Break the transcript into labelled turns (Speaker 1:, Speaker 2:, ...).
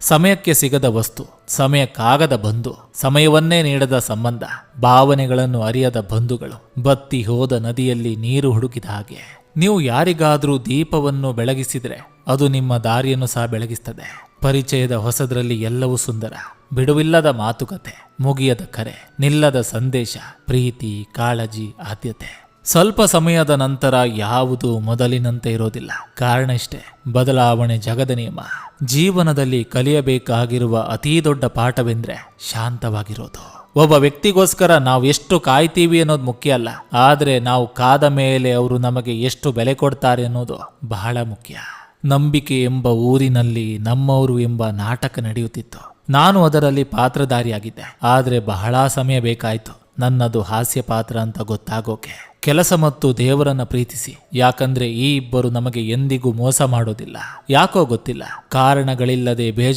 Speaker 1: ಸಮಯಕ್ಕೆ ಸಿಗದ ವಸ್ತು, ಸಮಯಕ್ಕಾಗದ ಬಂಧು, ಸಮಯವನ್ನೇ ನೀಡದ ಸಂಬಂಧ, ಭಾವನೆಗಳನ್ನು ಅರಿಯದ ಬಂಧುಗಳು, ಬತ್ತಿ ಹೋದ ನದಿಯಲ್ಲಿ ನೀರು ಹುಡುಕಿದ ಹಾಗೆ. ನೀವು ಯಾರಿಗಾದರೂ ದೀಪವನ್ನು ಬೆಳಗಿಸಿದರೆ ಅದು ನಿಮ್ಮ ದಾರಿಯನ್ನು ಸಹ ಬೆಳಗಿಸ್ತದೆ. ಪರಿಚಯದ ಹೊಸದರಲ್ಲಿ ಎಲ್ಲವೂ ಸುಂದರ, ಬಿಡುವಿಲ್ಲದ ಮಾತುಕತೆ, ಮುಗಿಯದ ಕರೆ, ನಿಲ್ಲದ ಸಂದೇಶ, ಪ್ರೀತಿ, ಕಾಳಜಿ, ಆದ್ಯತೆ. ಸ್ವಲ್ಪ ಸಮಯದ ನಂತರ ಯಾವುದು ಮೊದಲಿನಂತೆ ಇರೋದಿಲ್ಲ. ಕಾರಣ ಇಷ್ಟೇ, ಬದಲಾವಣೆ ಜಗದ ನಿಯಮ. ಜೀವನದಲ್ಲಿ ಕಲಿಯಬೇಕಾಗಿರುವ ಅತೀ ದೊಡ್ಡ ಪಾಠವೆಂದ್ರೆ ಶಾಂತವಾಗಿರೋದು. ಒಬ್ಬ ವ್ಯಕ್ತಿಗೋಸ್ಕರ ನಾವು ಎಷ್ಟು ಕಾಯ್ತೀವಿ ಅನ್ನೋದು ಮುಖ್ಯ ಅಲ್ಲ. ಆದರೆ ನಾವು ಕಾದ ಮೇಲೆ ಅವರು ನಮಗೆ ಎಷ್ಟು ಬೆಲೆ ಕೊಡ್ತಾರೆ ಅನ್ನೋದು ಬಹಳ ಮುಖ್ಯ. ನಂಬಿಕೆ ಎಂಬ ಊರಿನಲ್ಲಿ ನಮ್ಮವರು ಎಂಬ ನಾಟಕ ನಡೆಯುತ್ತಿತ್ತು. ನಾನು ಅದರಲ್ಲಿ ಪಾತ್ರಧಾರಿಯಾಗಿದ್ದೆ. ಆದರೆ ಬಹಳ ಸಮಯ ಬೇಕಾಯಿತು. ನನ್ನದು ಹಾಸ್ಯ ಪಾತ್ರ ಅಂತ ಗೊತ್ತಾಗೋಕೆ. ಕೆಲಸ ಮತ್ತು ದೇವರನ್ನ ಪ್ರೀತಿಸಿ. ಯಾಕಂದ್ರೆ ಈ ಇಬ್ಬರು ನಮಗೆ ಎಂದಿಗೂ ಮೋಸ ಮಾಡೋದಿಲ್ಲ. ಯಾಕೋ ಗೊತ್ತಿಲ್ಲ. ಕಾರಣಗಳಿಲ್ಲದೆ ಬೇಜಾರು